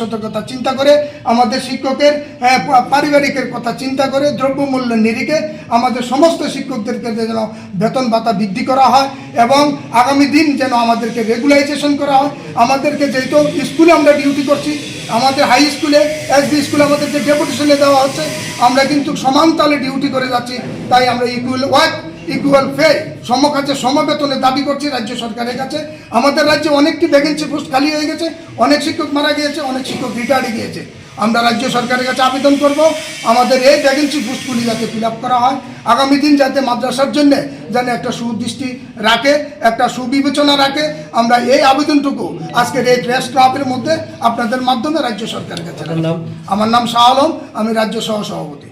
সতর্কতা চিন্তা করে আমাদের শিক্ষকের পারিবারিকের কথা চিন্তা করে দ্রব্যমূল্যের নিরিখে আমাদের সমস্ত শিক্ষকদেরকে যেন বেতন ভাতা বৃদ্ধি করা হয় এবং আগামী দিন যেন আমাদেরকে রেগুলাইজেশন করা হয়। আমাদেরকে যেহেতু স্কুলে আমরা ডিউটি করছি, আমাদের হাই স্কুলে এসবি স্কুলে আমাদের যে ডেপুটেশনে দেওয়া হচ্ছে। আমরা কিন্তু সমান তালে ডিউটি করে যাচ্ছি। তাই আমরা ইকুয়াল ওয়ার্ক ইকুয়াল পে সমকাজে সমবেতনের দাবি করছি রাজ্য সরকারের কাছে। আমাদের রাজ্যে অনেকটি ভ্যাকেন্সি পোস্ট খালি হয়ে গেছে। অনেক শিক্ষক মারা গিয়েছে অনেক শিক্ষক রিটায়ার্ডে গিয়েছে। আমরা রাজ্য সরকারের কাছে আবেদন করব আমাদের এই ভ্যাকেন্সি পোস্টগুলি যাতে ফিল আপ করা হয়। আগামী দিন যাতে মাদ্রাসার জন্য যেন একটা সুদৃষ্টি রাখে একটা সুবিবেচনা রাখে আমরা এই আবেদনটুকু আজকের এই প্রেস ক্লাবের মধ্যে আপনাদের মাধ্যমে রাজ্য সরকারের কাছে আমার নাম শাহ আলম আমি রাজ্য সহ সভাপতি